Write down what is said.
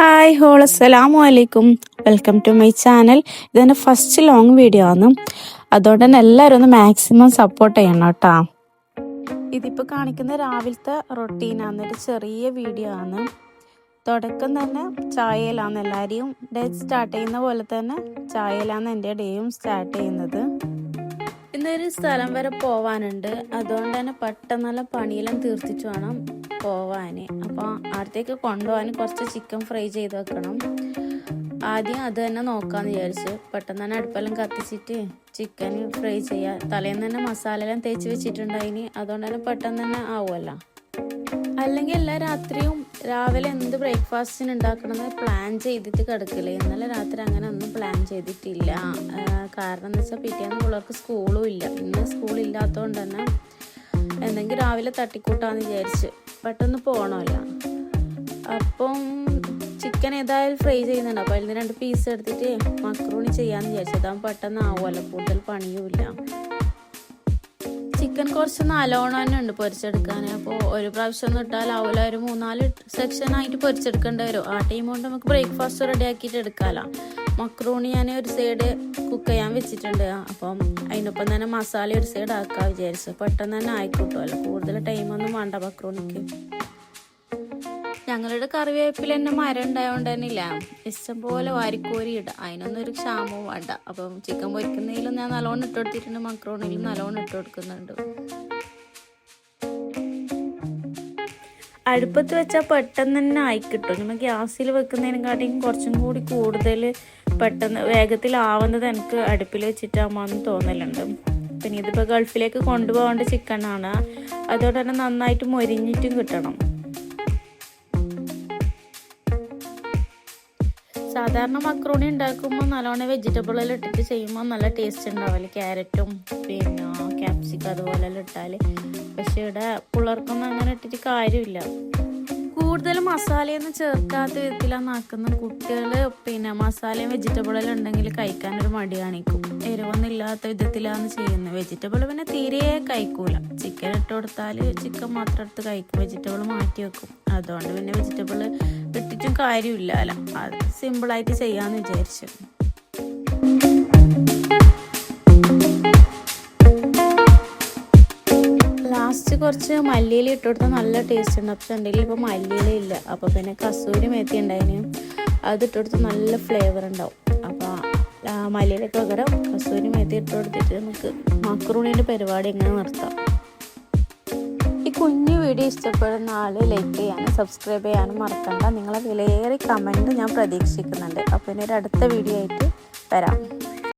Hi all. അസ്സലാമു അലൈക്കും. Welcome to my channel. ഇതെന്റെ ഫസ്റ്റ് ലോങ് വീഡിയോ ആണ്. അതുകൊണ്ട് തന്നെ എല്ലാവരും ഒന്ന് മാക്സിമം സപ്പോർട്ട് ചെയ്യണം കേട്ടോ. ഇതിപ്പോൾ കാണിക്കുന്ന രാവിലത്തെ റൊട്ടീനാണ് ഒരു ചെറിയ വീഡിയോ ആണ്. തുടക്കം തന്നെ ചായയിലാണ്. എല്ലാവരെയും ഡേ സ്റ്റാർട്ട് ചെയ്യുന്ന പോലെ തന്നെ ചായയിലാണ് എന്റെ ഡേയും സ്റ്റാർട്ട് ചെയ്യുന്നത്. ഇന്നൊരു സ്ഥലം വരെ പോവാനുണ്ട്. അതുകൊണ്ട് തന്നെ പെട്ടെന്നുള്ള പണിയെല്ലാം തീർത്തിച്ചു വേണം. പോവാൻ അപ്പോൾ അടുത്തേക്ക് കൊണ്ടുപോകാൻ കുറച്ച് ചിക്കൻ ഫ്രൈ ചെയ്ത് വെക്കണം. ആദ്യം അത് തന്നെ നോക്കാമെന്ന് വിചാരിച്ചു. പെട്ടെന്ന് തന്നെ അടുപ്പെല്ലാം കത്തിച്ചിട്ട് ചിക്കൻ ഫ്രൈ ചെയ്യുക തലേന്ന് തന്നെ മസാല എല്ലാം തേച്ച് വെച്ചിട്ടുണ്ടായിനി. അതുകൊണ്ട് തന്നെ പെട്ടെന്ന് തന്നെ ആവുമല്ലോ അല്ലെങ്കിൽ എല്ലാ രാത്രിയും രാവിലെ എന്ത് ബ്രേക്ക്ഫാസ്റ്റിന് ഉണ്ടാക്കണമെന്ന് പ്ലാൻ ചെയ്തിട്ട് കിടക്കില്ലേ ഇന്നലെ രാത്രി അങ്ങനെ ഒന്നും പ്ലാൻ ചെയ്തിട്ടില്ല. കാരണം എന്ന് വെച്ചാൽ പിറ്റേന്ന് പിള്ളേർക്ക് സ്കൂളും ഇല്ല. ഇന്ന് സ്കൂളില്ലാത്തതുകൊണ്ട് തന്നെ എന്തെങ്കിലും രാവിലെ തട്ടിക്കൂട്ടാന്ന് വിചാരിച്ച്. പെട്ടെന്ന് പോകണമല്ലോ അപ്പം ചിക്കൻ ഏതായാലും ഫ്രൈ ചെയ്യുന്നുണ്ട്. അപ്പോൾ അതിൽ നിന്ന് രണ്ട് പീസ് എടുത്തിട്ട് മക്രൂണി ചെയ്യാമെന്ന് വിചാരിച്ചു. അതാകുമ്പോൾ പെട്ടെന്ന് ആവുമല്ലോ കൂടുതൽ പണിയുമില്ല. ചിക്കൻ കുറച്ച് നല്ലോണം തന്നെ ഉണ്ട് പൊരിച്ചെടുക്കാൻ അപ്പോൾ ഒരു പ്രാവശ്യം ഒന്നും ഇട്ടാലാവില്ല ഒരു മൂന്നാൽ സെക്ഷൻ ആയിട്ട് പൊരിച്ചെടുക്കേണ്ടി വരും. ആ ടൈം കൊണ്ട് നമുക്ക് ബ്രേക്ക്ഫാസ്റ്റ് റെഡി ആക്കിയിട്ട് എടുക്കാമല്ലോ മക്രൂണി ഞാൻ ഒരു സൈഡ് കുക്ക് ചെയ്യാൻ വെച്ചിട്ടുണ്ട്. അപ്പം അതിനൊപ്പം തന്നെ മസാല ഒരു സൈഡ് ആക്കാൻ വിചാരിച്ചു. പെട്ടെന്ന് തന്നെ ആയിക്കോട്ടുമല്ലോ. കൂടുതൽ ടൈമൊന്നും വേണ്ട മക്രൂണിക്ക് ഞങ്ങളുടെ കറിവേപ്പില തന്നെ മരം ഉണ്ടായതുകൊണ്ട് തന്നെ ഇല്ല. ഇഷ്ടം പോലെ വാരിക്കോരി ഇടാം. അതിനൊന്നും ഒരു ക്ഷാമവും വേണ്ട. അപ്പം ചിക്കൻ പൊരിക്കുന്നതിലും ഞാൻ നല്ലോണം ഇട്ട് കൊടുത്തിട്ടുണ്ട്. മക്രോണിലും നല്ലോണം ഇട്ട് കൊടുക്കുന്നുണ്ട്. അടുപ്പത്ത് വെച്ചാൽ പെട്ടെന്ന് തന്നെ ആയി കിട്ടും നമ്മൾ ഗ്യാസിൽ വെക്കുന്നതിനെക്കാട്ടിയും കുറച്ചും കൂടി കൂടുതൽ പെട്ടെന്ന് വേഗത്തിലാവുന്നത് എനിക്ക് അടുപ്പിൽ വെച്ചിട്ടാകുമ്പോന്ന് തോന്നലുണ്ട്. പിന്നെ ഇതിപ്പോൾ ഗൾഫിലേക്ക് കൊണ്ടുപോകേണ്ട ചിക്കനാണ് അതുകൊണ്ട് തന്നെ നന്നായിട്ട് മൊരിഞ്ഞിട്ടും കിട്ടണം. സാധാരണ മക്രോണി ഉണ്ടാക്കുമ്പോൾ നല്ലോണം വെജിറ്റബിളെല്ലാം ഇട്ടിട്ട് ചെയ്യുമ്പോൾ നല്ല ടേസ്റ്റ് ഉണ്ടാവില്ല ക്യാരറ്റും പിന്നെ ക്യാപ്സിക്കം അതുപോലെല്ലാം ഇട്ടാൽ പക്ഷെ ഇവിടെ പിള്ളേർക്കൊന്നും അങ്ങനെ ഇട്ടിട്ട് കാര്യമില്ല. കൂടുതൽ മസാലയൊന്നും ചേർക്കാത്ത വിധത്തിലാണ് ആക്കുന്ന കുട്ടികൾ പിന്നെ മസാലയും വെജിറ്റബിളെല്ലാം ഉണ്ടെങ്കിൽ കഴിക്കാനൊരു മടി കാണിക്കും എരിവൊന്നും ഇല്ലാത്ത വിധത്തിലാണ് ചെയ്യുന്നത്. വെജിറ്റബിൾ പിന്നെ തീരെ കഴിക്കൂല. ചിക്കൻ ഇട്ട് കൊടുത്താൽ ചിക്കൻ മാത്രം എടുത്ത് കഴിക്കും. വെജിറ്റബിൾ മാറ്റി വെക്കും. അതുകൊണ്ട് പിന്നെ വെജിറ്റബിൾ ഇട്ടിട്ടും കാര്യമില്ല അല്ല അത് സിമ്പിളായിട്ട് ചെയ്യാമെന്ന് വിചാരിച്ചു. കുറച്ച് മല്ലിയില ഇട്ട് കൊടുത്താൽ നല്ല ടേസ്റ്റ് ഉണ്ട്. പക്ഷെ ഉണ്ടെങ്കിൽ ഇപ്പോൾ മല്ലിയില ഇല്ല. അപ്പോൾ പിന്നെ കസൂരി മേത്തി ഉണ്ടായിന്. അത് ഇട്ട് കൊടുത്താൽ നല്ല ഫ്ലേവർ ഉണ്ടാവും. അപ്പോൾ മല്ലിയിലക്ക് പകരം കസൂരി മേത്തി ഇട്ട് കൊടുത്തിട്ട് നമുക്ക് മക്രൂണിന്റെ പരിപാടി എങ്ങനെ നിർത്താം. ഈ കുഞ്ഞു വീഡിയോ ഇഷ്ടപ്പെടുന്ന ആൾ ലൈക്ക് ചെയ്യാനും സബ്സ്ക്രൈബ് ചെയ്യാനും മറക്കണ്ട. നിങ്ങളെ വിലയേറെ കമന്റ് ഞാൻ പ്രതീക്ഷിക്കുന്നുണ്ട്. അപ്പോൾ ഇനി ഒരു അടുത്ത വീഡിയോ ആയിട്ട് വരാം.